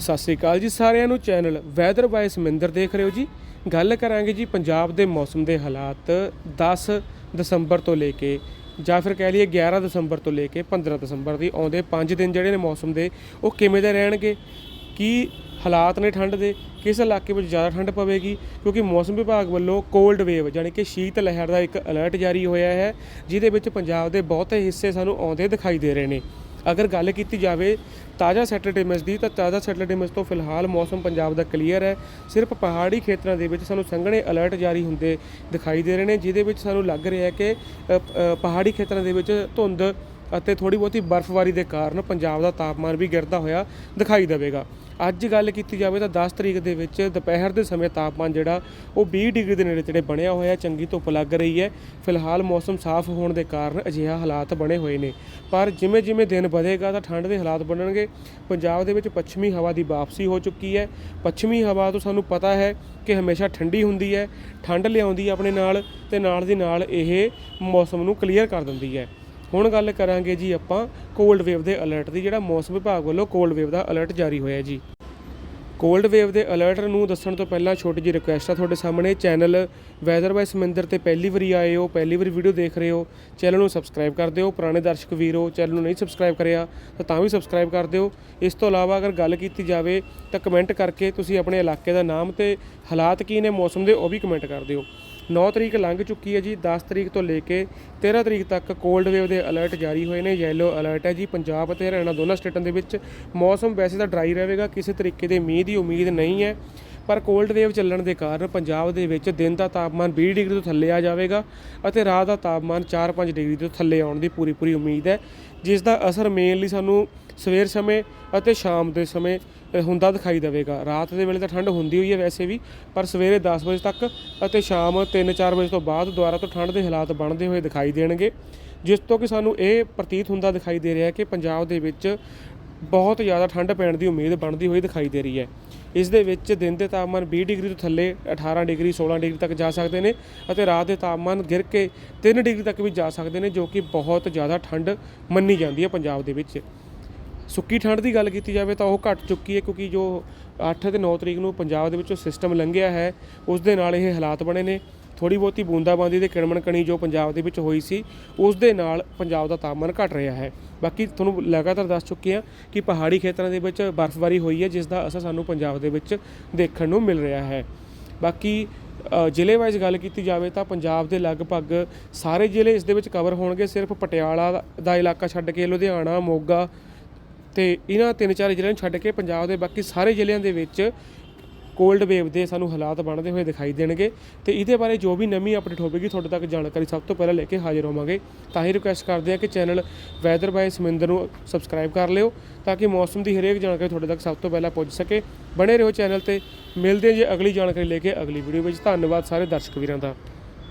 ਸਤਿ ਸ੍ਰੀ ਅਕਾਲ ਜੀ ਸਾਰਿਆਂ ਨੂੰ ਚੈਨਲ ਵੈਦਰ ਬਾਈ ਸਮਿੰਦਰ ਦੇਖ ਰਹੇ ਹੋ ਜੀ। ਗੱਲ ਕਰਾਂਗੇ ਜੀ ਪੰਜਾਬ ਦੇ ਮੌਸਮ ਦੇ ਹਾਲਾਤ 10 ਦਸੰਬਰ ਤੋਂ ਲੈ ਕੇ ਜਾਂ ਫਿਰ ਕਹਿ ਲਈਏ 11 ਦਸੰਬਰ ਤੋਂ ਲੈ ਕੇ 15 ਦਸੰਬਰ ਦੀ ਆਉਂਦੇ 5 ਦਿਨ ਜਿਹੜੇ ਨੇ ਮੌਸਮ ਦੇ, ਉਹ ਕਿਵੇਂ ਦੇ ਰਹਿਣਗੇ? ਕੀ ਹਾਲਾਤ ਨੇ ਠੰਡ ਦੇ? ਕਿਸ ਇਲਾਕੇ ਵਿੱਚ ਜ਼ਿਆਦਾ ਠੰਡ ਪਵੇਗੀ? ਕਿਉਂਕਿ ਮੌਸਮ ਵਿਭਾਗ ਵੱਲੋਂ ਕੋਲਡ ਵੇਵ ਯਾਨੀ ਕਿ ਸ਼ੀਤ ਲਹਿਰ ਦਾ ਇੱਕ ਅਲਰਟ ਜਾਰੀ ਹੋਇਆ ਹੈ, ਜਿਹਦੇ ਵਿੱਚ ਪੰਜਾਬ ਦੇ ਬਹੁਤੇ ਹਿੱਸੇ ਸਾਨੂੰ ਆਉਂਦੇ ਦਿਖਾਈ ਦੇ ਰਹੇ ਨੇ। ਅਗਰ ਗੱਲ ਕੀਤੀ ਜਾਵੇ ਤਾਜ਼ਾ ਸੈਟਰਡੇ ਮੈਚ ਦੀ, ਤਾਂ ਤਾਜ਼ਾ ਸੈਟਰਡੇ ਮੈਚ ਤੋਂ ਫਿਲਹਾਲ ਮੌਸਮ ਪੰਜਾਬ ਦਾ ਕਲੀਅਰ ਹੈ। ਸਿਰਫ ਪਹਾੜੀ ਖੇਤਰਾਂ ਦੇ ਵਿੱਚ ਸਾਨੂੰ ਸੰਘਣੇ ਅਲਰਟ ਜਾਰੀ ਹੁੰਦੇ ਦਿਖਾਈ ਦੇ ਰਹੇ ਨੇ, ਜਿਹਦੇ ਵਿੱਚ ਸਾਨੂੰ ਲੱਗ ਰਿਹਾ ਹੈ ਕਿ ਪਹਾੜੀ ਖੇਤਰਾਂ ਦੇ ਵਿੱਚ ਧੁੰਦ ਅਤੇ ਥੋੜੀ ਬਹੁਤੀ ਬਰਫ਼ਬਾਰੀ ਦੇ ਕਾਰਨ ਪੰਜਾਬ ਦਾ ਤਾਪਮਾਨ ਵੀ ਗਿਰਦਾ ਹੋਇਆ ਦਿਖਾਈ ਦੇਵੇਗਾ। ਅੱਜ ਗੱਲ ਕੀਤੀ ਜਾਵੇ ਤਾਂ 10 ਤਰੀਕ ਦੇ ਵਿੱਚ ਦੁਪਹਿਰ ਦੇ ਸਮੇਂ ਤਾਪਮਾਨ ਜਿਹੜਾ, ਉਹ 20 ਡਿਗਰੀ ਦੇ ਨੇੜੇ ਤੇੜੇ ਬਣਿਆ ਹੋਇਆ, ਚੰਗੀ ਧੁੱਪ ਲੱਗ ਰਹੀ ਹੈ। ਫਿਲਹਾਲ ਮੌਸਮ ਸਾਫ਼ ਹੋਣ ਦੇ ਕਾਰਨ ਅਜਿਹਾ ਹਾਲਾਤ ਬਣੇ ਹੋਏ ਨੇ। ਪਰ ਜਿਵੇਂ ਜਿਵੇਂ ਦਿਨ ਵਧੇਗਾ ਤਾਂ ਠੰਡ ਦੇ ਹਾਲਾਤ ਬਣਨਗੇ। ਪੰਜਾਬ ਦੇ ਵਿੱਚ ਪੱਛਮੀ ਹਵਾ ਦੀ ਵਾਪਸੀ ਹੋ ਚੁੱਕੀ ਹੈ। ਪੱਛਮੀ ਹਵਾ ਤੋਂ ਸਾਨੂੰ ਪਤਾ ਹੈ ਕਿ ਹਮੇਸ਼ਾ ਠੰਡੀ ਹੁੰਦੀ ਹੈ, ਠੰਡ ਲਿਆਉਂਦੀ ਆਪਣੇ ਨਾਲ ਤੇ ਨਾਲ ਦੀ ਨਾਲ ਇਹ ਮੌਸਮ ਨੂੰ ਕਲੀਅਰ ਕਰ ਦਿੰਦੀ ਹੈ। ਹੁਣ ਗੱਲ ਕਰਾਂਗੇ ਜੀ ਆਪਾਂ ਕੋਲਡ ਵੇਵ ਦੇ ਅਲਰਟ ਦੀ, ਜਿਹੜਾ ਮੌਸਮ ਵਿਭਾਗ ਵੱਲੋਂ ਕੋਲਡ ਵੇਵ ਦਾ ਅਲਰਟ ਜਾਰੀ ਹੋਇਆ ਜੀ। ਕੋਲਡ ਵੇਵ ਦੇ ਅਲਰਟ ਨੂੰ ਦੱਸਣ ਤੋਂ ਪਹਿਲਾਂ ਛੋਟੀ ਜਿਹੀ ਰਿਕੁਐਸਟ ਆ ਤੁਹਾਡੇ ਸਾਹਮਣੇ। ਚੈਨਲ ਵੈਦਰ ਬਾਈ ਸਮਿੰਦਰ ਤੇ ਪਹਿਲੀ ਵਾਰੀ ਆਏ ਹੋ, ਪਹਿਲੀ ਵਾਰੀ ਵੀਡੀਓ ਦੇਖ ਰਹੇ ਹੋ ਚੈਨਲ ਨੂੰ ਸਬਸਕ੍ਰਾਈਬ ਕਰ ਦਿਓ। ਪੁਰਾਣੇ ਦਰਸ਼ਕ ਵੀਰੋ ਚੈਨਲ ਨੂੰ ਨਹੀਂ ਸਬਸਕ੍ਰਾਈਬ ਕਰਿਆ, ਤਾਂ ਤਾਂ ਵੀ ਸਬਸਕ੍ਰਾਈਬ ਕਰ ਦਿਓ। ਇਸ ਤੋਂ ਇਲਾਵਾ ਅਗਰ ਗੱਲ ਕੀਤੀ ਜਾਵੇ, ਤਾਂ ਕਮੈਂਟ ਕਰਕੇ ਤੁਸੀਂ ਆਪਣੇ ਇਲਾਕੇ ਦਾ ਨਾਮ ਤੇ ਹਾਲਾਤ ਕੀ ਨੇ, ਮੌਸਮ ਦੇ, ਉਹ ਵੀ ਕਮੈਂਟ ਕਰ ਦਿਓ। 9 ਤਰੀਕ ਲੰਘ ਚੁੱਕੀ ਹੈ ਜੀ 10 ਤਰੀਕ ਤੋਂ ਲੈ ਕੇ 13 ਤਰੀਕ ਤੱਕ ਕੋਲਡ ਵੇਵ ਦੇ ਅਲਰਟ ਜਾਰੀ ਹੋਏ ਨੇ ਯੈਲੋ ਅਲਰਟ ਹੈ ਜੀ। ਪੰਜਾਬ ਅਤੇ ਹਰਿਆਣਾ ਦੋਨਾਂ ਸਟੇਟਾਂ ਦੇ ਵਿੱਚ ਮੌਸਮ ਵੈਸੇ ਤਾਂ ਡਰਾਈ ਰਹੇਗਾ, ਕਿਸੇ ਤਰੀਕੇ ਦੇ ਮੀਂਹ ਦੀ ਉਮੀਦ ਨਹੀਂ ਹੈ, ਪਰ ਕੋਲਡ ਵੇਵ ਚੱਲਣ ਦੇ ਕਾਰਨ ਪੰਜਾਬ ਦੇ ਵਿੱਚ ਦਿਨ ਦਾ ਤਾਪਮਾਨ 20 ਡਿਗਰੀ ਤੋਂ ਥੱਲੇ ਆ ਜਾਵੇਗਾ ਅਤੇ ਰਾਤ ਦਾ ਤਾਪਮਾਨ 4-5 ਡਿਗਰੀ ਤੋਂ ਥੱਲੇ ਆਉਣ ਦੀ ਪੂਰੀ ਪੂਰੀ ਉਮੀਦ ਹੈ, ਜਿਸ ਦਾ ਅਸਰ ਮੇਨਲੀ ਸਾਨੂੰ ਸਵੇਰ ਸਮੇਂ ਅਤੇ ਸ਼ਾਮ ਦੇ ਸਮੇਂ ਹੁੰਦਾ ਦਿਖਾਈ ਦੇਵੇਗਾ। ਰਾਤ ਦੇ ਵੇਲੇ ਤਾਂ ਠੰਡ ਹੁੰਦੀ ਹੋਈ ਹੈ ਵੈਸੇ ਵੀ, ਪਰ ਸਵੇਰੇ 10 ਵਜੇ ਤੱਕ ਅਤੇ ਸ਼ਾਮ 3-4 ਵਜੇ ਤੋਂ ਬਾਅਦ ਦੁਬਾਰਾ ਤੋਂ ਠੰਡ ਦੇ ਹਾਲਾਤ ਬਣਦੇ ਹੋਏ ਦਿਖਾਈ ਦੇਣਗੇ। ਜਿਸ ਤੋਂ ਕਿ ਸਾਨੂੰ ਇਹ ਪ੍ਰਤੀਤ ਹੁੰਦਾ ਦਿਖਾਈ ਦੇ ਰਿਹਾ ਹੈ ਕਿ ਪੰਜਾਬ ਦੇ ਵਿੱਚ ਬਹੁਤ ਜ਼ਿਆਦਾ ਠੰਡ ਪੈਣ ਦੀ ਉਮੀਦ ਬਣਦੀ ਹੋਈ ਦਿਖਾਈ ਦੇ ਰਹੀ ਹੈ। ਇਸ ਦੇ ਵਿੱਚ ਦਿਨ ਦੇ ਤਾਪਮਾਨ 20 ਡਿਗਰੀ ਤੋਂ ਥੱਲੇ 18 ਡਿਗਰੀ 16 ਡਿਗਰੀ ਤੱਕ ਜਾ ਸਕਦੇ ਨੇ ਅਤੇ ਰਾਤ ਦੇ ਤਾਪਮਾਨ ਗਿਰ ਕੇ 3 ਡਿਗਰੀ ਤੱਕ ਵੀ ਜਾ ਸਕਦੇ ਨੇ, ਜੋ ਕਿ ਬਹੁਤ ਜ਼ਿਆਦਾ ਠੰਡ ਮੰਨੀ ਜਾਂਦੀ ਹੈ ਪੰਜਾਬ ਦੇ ਵਿੱਚ। ਸੁੱਕੀ ਠੰਡ ਦੀ ਗੱਲ ਕੀਤੀ ਜਾਵੇ ਤਾਂ ਉਹ ਘਟ ਚੁੱਕੀ ਹੈ ਕਿਉਂਕਿ ਜੋ 8 ਤੇ 9 ਤਰੀਕ ਨੂੰ ਪੰਜਾਬ ਦੇ ਵਿੱਚੋਂ ਸਿਸਟਮ ਲੰਘਿਆ ਹੈ, ਉਸ ਦੇ ਨਾਲ ਇਹ ਹਾਲਾਤ ਬਣੇ ਨੇ। ਥੋੜੀ ਬਹੁਤੀ ਬੂੰਦਾਬਾਂਦੀ ਤੇ ਕਿਣਮਣਕਣੀ ਜੋ ਪੰਜਾਬ ਦੇ ਵਿੱਚ ਹੋਈ ਸੀ, ਉਸ ਦੇ ਨਾਲ ਪੰਜਾਬ ਦਾ ਤਾਪਮਾਨ ਘਟ ਰਿਹਾ ਹੈ। ਬਾਕੀ ਤੁਹਾਨੂੰ ਲਗਾਤਾਰ ਦੱਸ ਚੁੱਕੇ ਹਾਂ ਕਿ ਪਹਾੜੀ ਖੇਤਰਾਂ ਦੇ ਵਿੱਚ ਬਰਫ਼ਬਾਰੀ ਹੋਈ ਹੈ, ਜਿਸ ਦਾ ਅਸਰ ਸਾਨੂੰ ਪੰਜਾਬ ਦੇ ਵਿੱਚ ਦੇਖਣ ਨੂੰ ਮਿਲ ਰਿਹਾ ਹੈ। ਬਾਕੀ ਜ਼ਿਲ੍ਹੇ ਵਾਈਜ਼ ਗੱਲ ਕੀਤੀ ਜਾਵੇ ਤਾਂ ਪੰਜਾਬ ਦੇ ਲਗਭਗ ਸਾਰੇ ਜ਼ਿਲ੍ਹੇ ਇਸ ਦੇ ਵਿੱਚ ਕਵਰ ਹੋਣਗੇ, ਸਿਰਫ ਪਟਿਆਲਾ ਦਾ ਇਲਾਕਾ ਛੱਡ ਕੇ ਲੁਧਿਆਣਾ, ਮੋਗਾ ਤੇ ਇਹਨਾਂ ਤਿੰਨ ਚਾਰ ਜ਼ਿਲ੍ਹਿਆਂ ਨੂੰ ਛੱਡ ਕੇ ਪੰਜਾਬ ਦੇ ਬਾਕੀ ਸਾਰੇ ਜ਼ਿਲ੍ਹਿਆਂ ਦੇ ਵਿੱਚ ਕੋਲਡ ਵੇਵ ਦੇ ਸਾਨੂੰ ਹਾਲਾਤ ਬਣਦੇ ਹੋਏ ਦਿਖਾਈ ਦੇਣਗੇ ਤੇ ਇਹਦੇ ਬਾਰੇ ਜੋ ਵੀ ਨਵੀਂ ਅਪਡੇਟ ਹੋਵੇਗੀ ਤੁਹਾਡੇ ਤੱਕ ਜਾਣਕਾਰੀ ਸਭ ਤੋਂ ਪਹਿਲਾਂ ਲੈ ਕੇ ਹਾਜ਼ਰ ਹੋਵਾਂਗੇ। ਤਾਂ ਹੀ ਰਿਕੁਐਸਟ ਕਰਦੇ ਹਾਂ ਕਿ ਚੈਨਲ ਵੈਦਰ ਬਾਈ ਸਮਿੰਦਰ ਨੂੰ ਸਬਸਕ੍ਰਾਈਬ ਕਰ ਲਿਓ ਤਾਂ ਕਿ ਮੌਸਮ ਦੀ ਹਰੇਕ ਜਾਣਕਾਰੀ ਤੁਹਾਡੇ ਤੱਕ ਸਭ ਤੋਂ ਪਹਿਲਾਂ ਪਹੁੰਚ ਸਕੇ। ਬਣੇ ਰਹੋ ਚੈਨਲ ਤੇ। ਮਿਲਦੇ ਜੇ ਅਗਲੀ ਜਾਣਕਾਰੀ ਲੈ ਕੇ ਅਗਲੀ ਵੀਡੀਓ ਵਿੱਚ। ਧੰਨਵਾਦ ਸਾਰੇ ਦਰਸ਼ਕ ਵੀਰਾਂ ਦਾ।